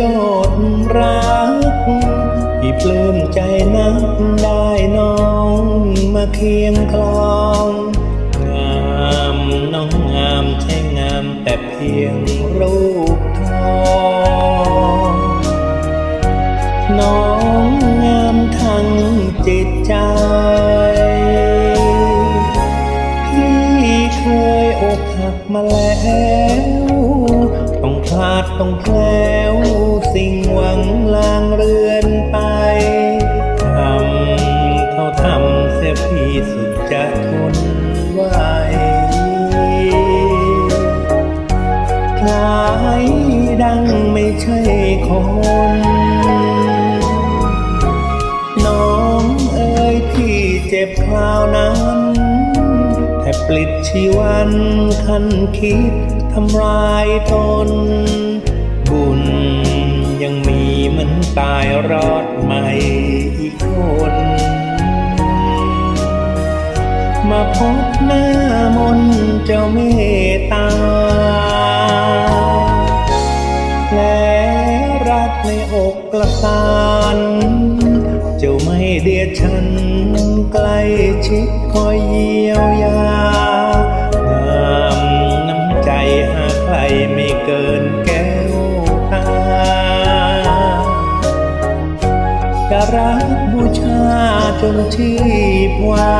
ยอดรักพี่ปลื้มใจนักได้น้องมาเคียงคลองงามน้องงามใช่งามแต่เพียงรูปทองน้องงามทั้งจิตใจพี่เคยอกหักมาแล้วต้องพลาดต้องแคล้ว คล้ายดังไม่ใช่คน น้องเอ๋ยพี่เจ็บคราวนั้นแทบปลิดชีวันคันคิดทำร้ายตน บุญยังมีเหมันตายรอดใหม่อีกคนมาพบหน้ามนต์เจ้าเมตตา ในอกกระสานเจ้าไม่เดียดฉันใกล้ชิดคอยเยียวยางามน้ำใจหาใครไม่เกินแก้วตาจะรักบูชาจนชีพวา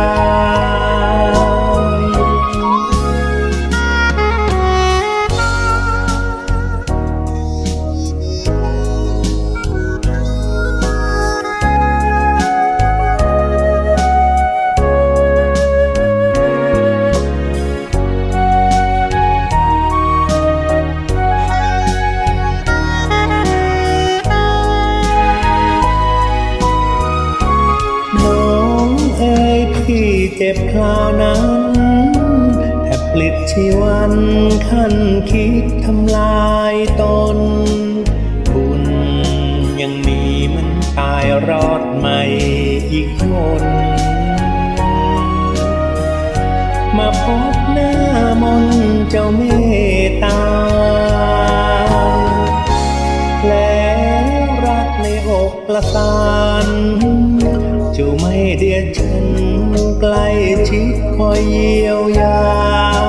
อ๋ยพี่เจ็บคราวนั้นแทบปลิดชีวันขั้นคิดทำลายตน บุญยังมีมันตายรอดใหม่อีกคนมาพบหน้ามนเจ้าเมตตา แล้วรักในอกกระสาน จ้าไม่เดียดฉันใกล้ชิดคอยเยียวยา